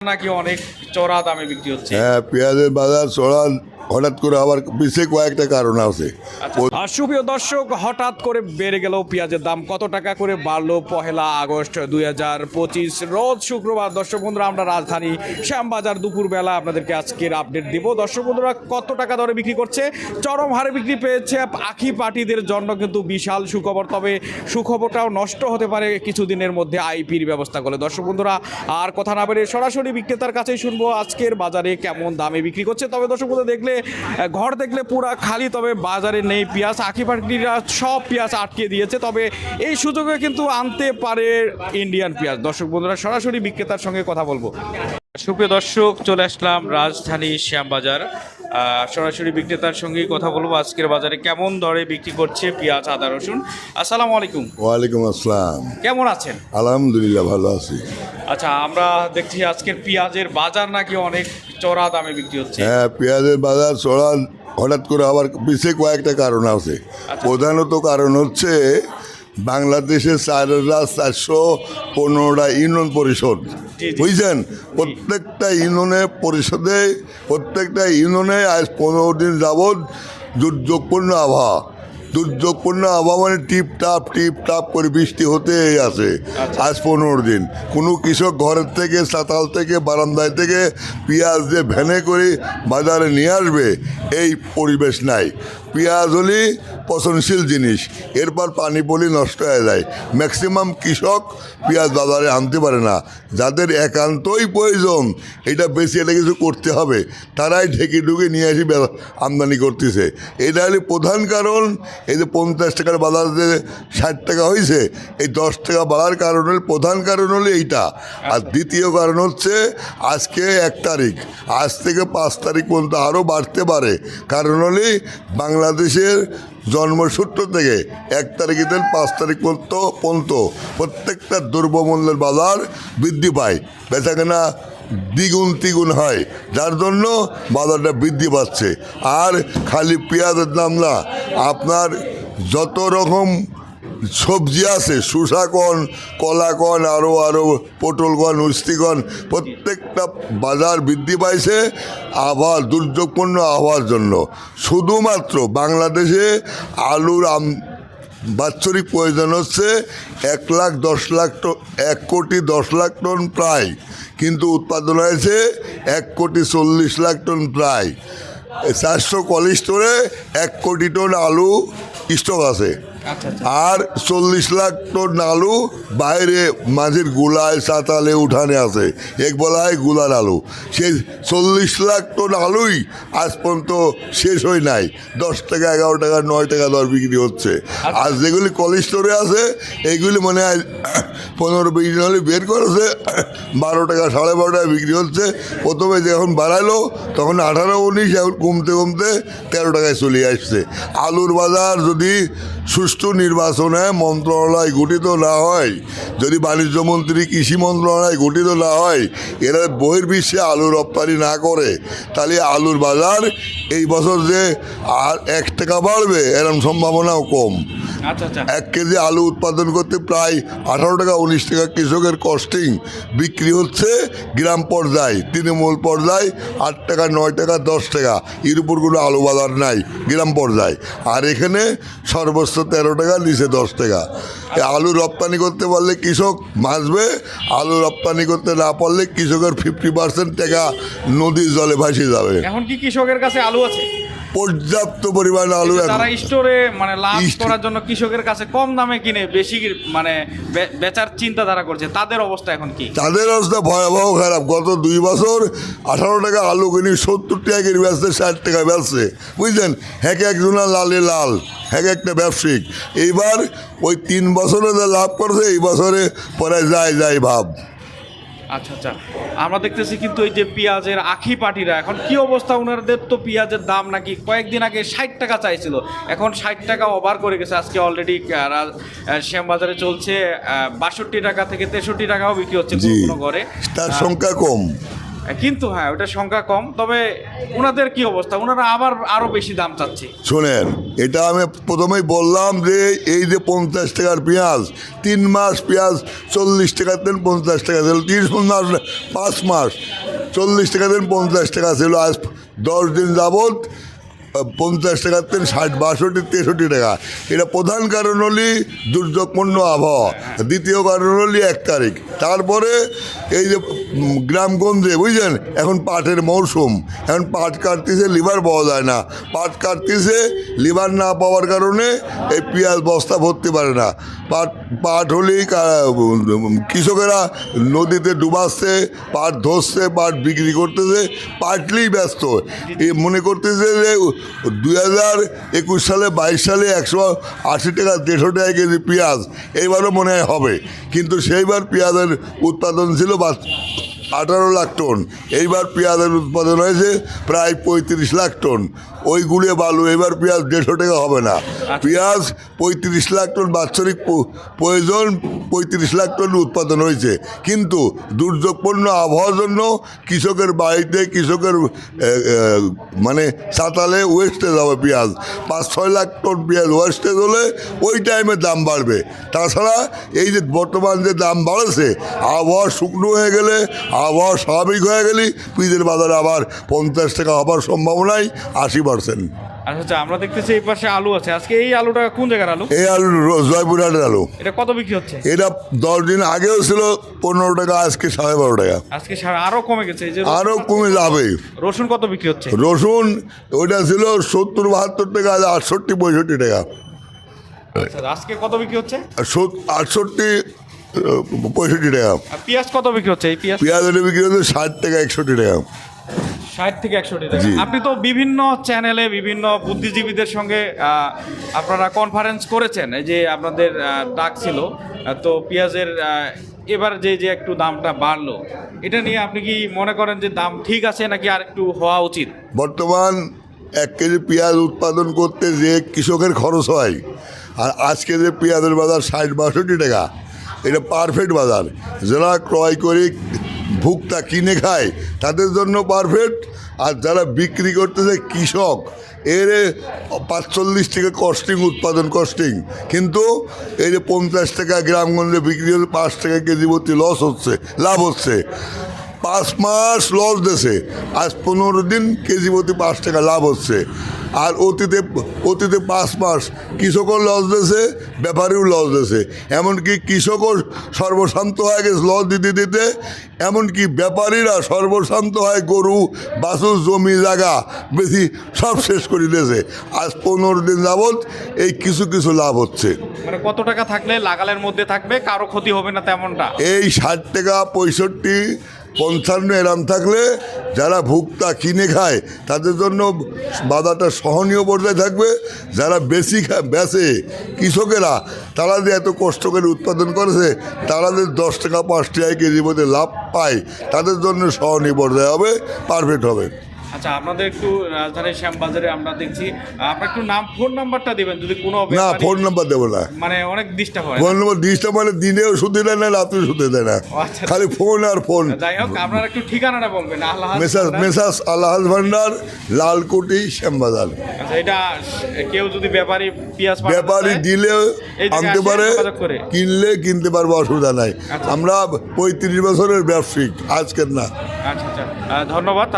নাকি অনেক চড়া দামে বিক্রি হচ্ছে? হ্যাঁ পেঁয়াজের বাজার চড়া হঠাৎ করে আবার পিছিয়ে কয়েকটা কারণ আছে। আর সুপ্রিয় দর্শক, হঠাৎ করে বেড়ে গেল পেঁয়াজের দাম। কত টাকা করে বাড়লো পহেলা আগস্ট দুই হাজার পঁচিশ? রোজ শুক্রবার, দর্শক বন্ধুরা, আমরা রাজধানী শ্যামবাজার দুপুরবেলা আপনাদেরকে আজকের আপডেট দিব। দর্শক বন্ধুরা, কত টাকা দরে বিক্রি করছে? চরম হারে বিক্রি পেয়েছে আখি পার্টিদের জন্য কিন্তু বিশাল সুখবর। তবে সুখবরটাও নষ্ট হতে পারে কিছুদিনের মধ্যে আইপির ব্যবস্থা করলে। দর্শক বন্ধুরা, আর কথা না বেরিয়ে সরাসরি বিক্রেতার কাছেই শুনব আজকের বাজারে কেমন দামে বিক্রি করছে। তবে দর্শক বন্ধু দেখলে ঘর দেখলে পুরা খালি, তবে বাজারে নেই পেঁয়াজ। আখি পাখিরা সব পেঁয়াজ আটকে দিয়েছে, তবে এই সুযোগে কিন্তু আনতে পারে ইন্ডিয়ান পেঁয়াজ। দর্শক বন্ধুরা, সরাসরি বিক্রেতার সঙ্গে কথা বলব। সুপ্রিয় দর্শক চলে আসলাম রাজধানী শ্যামবাজার। সরাসরি বিক্রেতার সঙ্গেই কথা বলব। আজকের বাজারে কেমন দরে বিক্রি করছে পেঁয়াজ আদা রসুন? আসসালামু আলাইকুম। ওয়ালাইকুম আসসালাম। কেমন আছেন? আলহামদুলিল্লাহ ভালো আছি। আচ্ছা আমরা দেখছি আজকের পেঁয়াজের বাজার নাকি অনেক চড়া দামে বিক্রি হচ্ছে। হ্যাঁ পেঁয়াজের বাজার চড়া হঠাৎ করে আবার পিছিয়ে কয়েকটা কারণ আছে। প্রধানত কারণ হচ্ছে বাংলাদেশের চার হাজার চারশো পনেরোটা ইউনিয়ন পরিষদ। বুঝছেন? প্রত্যেকটা ইউনিয়নে পরিষদে প্রত্যেকটা ইউনিয়নে আজ পনেরো দিন যাবৎ দুর্যোগপূর্ণ আবহাওয়া। দুর্যোগপূর্ণ আবহাওয়া মানে টিপ টাপ টিপ টাপ করে বৃষ্টি হতে আছে আজ পনেরো দিন। কোনো কৃষক ঘরের থেকে সাতাল থেকে বারান্দায় থেকে পেঁয়াজ দিয়ে ভ্যানে করে বাজারে নিয়ে আসবে এই পরিবেশ নাই। পেঁয়াজ হলি পচনশীল জিনিস। এরপর পানি পলি নষ্ট হয়ে যায়। ম্যাক্সিমাম কৃষক পেঁয়াজ বাজারে আনতে পারে না। যাদের একান্তই প্রয়োজন, এটা বেশি এটা কিছু করতে হবে। তারাই ঢেকে ঢুকে নিয়ে আসি আমদানি করতেছে। এটা হলে প্রধান কারণ, এই যে পঞ্চাশ টাকার বাজার ষাট টাকা হয়েছে এই দশ টাকা বাড়ার কারণ হল, প্রধান কারণ হলো এইটা। আর দ্বিতীয় কারণ হচ্ছে, আজকে এক তারিখ। আজ থেকে পাঁচ তারিখ পর্যন্ত আরও বাড়তে পারে। কারণ হলে বাংলাদেশের জন্মসূত্র থেকে এক তারিখে দিন পাঁচ তারিখ পর্যন্ত পর্যন্ত প্রত্যেকটা দ্রব্যমূল্যের বাজার বৃদ্ধি পায়। বেচাকেনা দ্বিগুণ তিগুণ হয়। যার জন্য বাজারটা বৃদ্ধি পাচ্ছে। আর খালি পেঁয়াজের দাম না, আপনার যত রকম সবজি আছে শসা কন কলা কন আরও আরও পটল কন উস্তিকন প্রত্যেকটা বাজার বৃদ্ধি পাইছে আবার দুর্যোগপূর্ণ আবহাওয়ার জন্য। শুধুমাত্র বাংলাদেশে আলুর আম বাৎসরিক প্রয়োজন হচ্ছে এক লাখ দশ লাখ টন এক কোটি দশ লাখ টন প্রায়, কিন্তু উৎপাদন হয়েছে এক কোটি চল্লিশ লাখ টন প্রায়। চারশো কলি স্টোরে এক কোটি টন আলু স্টক আছে। আর চল্লিশ লাখ টন আলু বাইরে মাঝের গুলায় সাতালে উঠানে আছে। এক বলা হয়গুলার আলু। সেই চল্লিশ লাখ টন আলুই আজ পর্যন্ত শেষ হয় নাই। দশ টাকা এগারো টাকা নয় টাকা দর বিক্রি হচ্ছে। আর যেগুলি কলেজ স্টোরে আছে এইগুলি মনে হয় পনেরো বিশ দিন হলে বের করেছে। বারো টাকা সাড়ে বারো টাকা বিক্রি হচ্ছে। প্রথমে যখন বাড়াইলো তখন আঠারো উনিশ এখন কমতে কমতে তেরো টাকায় চলে আসছে। আলুর বাজার যদি সুষ্ঠু নির্বাচনে মন্ত্রণালয় গঠিত না হয়, যদি বাণিজ্য মন্ত্রী কৃষি মন্ত্রণালয় গঠিত না হয়, এরা বহির্বিশ্বে আলু রপ্তানি না করে, তাহলে আলুর বাজার এই বছর যে আর এক টাকা বাড়বে, এরম সম্ভাবনাও কম। এক কেজি আলু উৎপাদন করতে প্রায় আঠারো টাকা উনিশ টাকা কৃষকের কস্টিং বিক্রি হচ্ছে গ্রাম পর্যায়ে তৃণমূল পর্যায়ে আট টাকা নয় টাকা দশ টাকা। এর উপর কোনো আলু বাজার নাই গ্রাম পর্যায়ে। আর এখানে সর্বোচ্চ তেরো টাকা নিচে দশ টাকা। আলু রপ্তানি করতে পারলে কৃষক বাঁচবে আলু রপ্তানি করতে না পারলে কৃষকের ফিফটি পার্সেন্ট টাকা নদীর জলে ভাসে যাবে। এখন কি কৃষকের কাছে আলু আছে? পর্যাপ্ত পরিমাণ আলু তারা স্টোরে মানে লাভ করার জন্য কৃষকের কাছে কম দামে কিনে বেশি মানে বেচার চিন্তাধারা করছে। তাদের অবস্থা এখন কি? তাদের অবস্থা ভয়াবহ খারাপ। গত দুই বছর আঠারো টাকা আলু কিনি সত্তর টাকা কিনে বেচছে ষাট টাকা বেচছে। বুঝলেন? হ্যাঁ একজনের লালে লাল হ্যাঁ একটা ব্যবসায়িক। এইবার ওই তিন বছরে যে লাভ করছে এই বছরে পরে যায় যায় ভাব। আচ্ছা আচ্ছা। আমরা দেখতেছি কিন্তু এই যে পেঁয়াজের আখি পাটিরা এখন কি অবস্থা? ওনাদের তো পেঁয়াজের দাম নাকি কয়েকদিন আগে ষাট টাকা চাইছিল। এখন ষাট টাকা ওভার করে গেছে। আজকে অলরেডি শ্যামবাজারে চলছে বাষট্টি টাকা থেকে তেষট্টি টাকাও বিক্রি হচ্ছে কোনো কোনো ঘরে। তার সংখ্যা কম। কিন্তু হ্যাঁ ওটা সংখ্যা কম তবে ওনাদের কি অবস্থা? ওনারা আবার আরও বেশি দাম চাচ্ছে। শোনেন এটা আমি প্রথমেই বললাম যে এই যে পঞ্চাশ টাকার পেঁয়াজ তিন মাস পেঁয়াজ চল্লিশ টাকা দেন পঞ্চাশ টাকা ছিল তিন মাস পাঁচ মাস চল্লিশ টাকা দেন পঞ্চাশ টাকা ছিল আজ দশ দিন আহ, পঞ্চাশ টাকার তেল, ষাট, বাষট্টি, তেষট্টি টাকা। এটা প্রধান কারণ হলি দুর্যোগপূর্ণ আবহাওয়া। দ্বিতীয় কারণ হলি এক তারিখ। তারপরে এই যে গ্রামগঞ্জে বুঝলেন? এখন পাটের মৌসুম। এখন পাট কাটতেছে, লিভার পাওয়া যায় না। পাট কাটতেছে, লিভার না পাওয়ার কারণে এই পেঁয়াজ বস্তা ভরতে পারে না। পাট পাট হলেই কৃষকেরা নদীতে ডুবাচ্ছে, পাট ধরছে, পাট বিক্রি করতেছে, পাটলেই ব্যস্ত। এ মনে করতেছে যে দুই হাজার একুশ সালে, বাইশ সালে একশো আশি টাকা, দেড়শো টাকা কেজি পেঁয়াজ, এইবারও মনে হয় হবে। কিন্তু সেইবার পেঁয়াজের উৎপাদন ছিল বা আঠারো লাখ টন। এইবার পেঁয়াজের উৎপাদন হয়েছে প্রায় পঁয়ত্রিশ লাখ টন। ওই গুলিয়ে বালু, এবার পেঁয়াজ দেড়শো টাকা হবে না। পেঁয়াজ পঁয়ত্রিশ লাখ টন, বাৎসরিক প্রয়োজন পঁয়ত্রিশ লাখ টন উৎপাদন হয়েছে। কিন্তু দুর্যোগপূর্ণ আবহাওয়ার জন্য কৃষকের বাড়িতে, কৃষকের মানে সাতালে ওয়েস্টেজ হবে পেঁয়াজ। পাঁচ, ছয় লাখ টন পেঁয়াজ ওয়েস্টেজ হলে ওই টাইমে দাম বাড়বে। তাছাড়া এই যে বর্তমান যে দাম বাড়েছে, আবহাওয়া শুকনো হয়ে গেলে আবহাওয়া স্বাভাবিক হয়ে গেলে পিঁজের বাজারে আবার পঞ্চাশ টাকা হবার সম্ভাবনাই আশি পার্সেন্ট আচ্ছা আচ্ছা আমরা দেখতেছি এই পাশে আলু আছে। আজকে এই আলুটা কোন জায়গার আলু? এই আলু র- জয়পুরহাটের আলু। এটা কত বিক্রি হচ্ছে? এটা দশ দিন আগেও ছিল পনেরো টাকা আজকে সাড়ে বারো টাকা। আজকে আরও কমে গেছে যে আরও কমে যাবে। রসুন কত বিক্রি হচ্ছে? রসুন ওইটা ছিল সত্তর বাহাত্তর টাকা আটষট্টি পঁয়ষট্টি টাকা। আচ্ছা, আজকে কত বিক্রি হচ্ছে? আটষট্টি পঁয়ষট্টি টাকা। পেঁয়াজ কত বিক্রি হচ্ছে? এই পেঁয়াজ পেঁয়াজ হলে বিক্রি হচ্ছে ষাট টাকা একষট্টি টাকা। ষাট থেকে একশো টাকা। আপনি তো বিভিন্ন চ্যানেলে বিভিন্ন বুদ্ধিজীবীদের সঙ্গে আপনারা কনফারেন্স করেছেন এই যে আপনাদের ডাক ছিল তো পেঁয়াজের এবার যে যে একটু দামটা বাড়লো এটা নিয়ে আপনি কি মনে করেন যে দাম ঠিক আছে নাকি আর একটু হওয়া উচিত? বর্তমান এক কেজি পেঁয়াজ উৎপাদন করতে যে কৃষকের খরচ হয় আর আজকে যে পেঁয়াজের বাজার ষাট বাষট্টি টাকা এটা পারফেক্ট বাজার। যারা ক্রয় করে ভুগটা কিনে খায়, তাদের জন্য পারফেক্ট আর যারা বিক্রি করতেছে কৃষক, এর পাঁচচল্লিশ টাকা কস্টিং উৎপাদন কস্টিং কিন্তু এই যে পঞ্চাশ টাকা গ্রামগঞ্জে বিক্রি হচ্ছে পাঁচ টাকা কেজি প্রতি লস হচ্ছে, লাভ হচ্ছে। পাঁচ মাস লস দিয়েছে। আজ পনেরো দিন কেজি প্রতি পাঁচ টাকা লাভ হচ্ছে। আর অতীতে অতীতে পাঁচ মাস কৃষকও লস দিয়েছে ব্যাপারীও লস দিয়েছে। এমনকি কৃষকও সর্বশান্ত হয়ে গেছে লস দিতে দিতে। এমনকি ব্যাপারীরা সর্বশান্ত হয় গরু বাছুর জমি জায়গা বেশি সব শেষ করে দিয়েছে। আজ পনেরো দিন যাবৎ এই কিছু কিছু লাভ হচ্ছে। মানে কত টাকা থাকলে লাগালের মধ্যে থাকবে কারও ক্ষতি হবে না তেমনটা? এই ষাট টাকা পঁয়ষট্টি পঞ্চান্ন এরাম থাকলে যারা ভুক্তা কিনে খায়, তাদের জন্য বাধাটা সহনীয় পর্যায়ে থাকবে। যারা বেশি বেচে কৃষকেরা, তারা যে এত কষ্ট করে উৎপাদন করেছে, তারা যে দশ টাকা পাঁচ টাকায় কেজি মধ্যে লাভ পায়, তাদের জন্য সহনীয় পর্যায়ে হবে পারফেক্ট হবে। আচ্ছা আপনাদের একটু রাজধানীর শ্যামবাজারে আমরা দেখছি আপনার একটু নাম ফোন নাম্বারটা দিবেন যদি কোনো না ফোন নাম্বার দেবো না। মানে অনেক ডিস্টার্ব হয়। ফোন নাম্বার ডিসটা মানে দিনেও শুধু দেয় না রাত্রে শুধু দেয় না। আচ্ছা। খালি ফোন আর ফোন যাই হোক আপনার একটু ঠিকানাটা বলবেন আল্লাহ মেসাস মেসাস আল্লাহাজ ভান্ডার লালকুটি শ্যামবাজার। আচ্ছা এটা কেউ যদি ব্যাপারী পেঁয়াজ পাঠাতে ব্যাপারী দিলে আনতে পারে কিনলে কিনতে পারব অসুবিধা নাই। আচ্ছা। আমরা পঁয়ত্রিশ বছরের ব্যবসায়িক আজকের না। আচ্ছা আচ্ছা। ধন্যবাদ।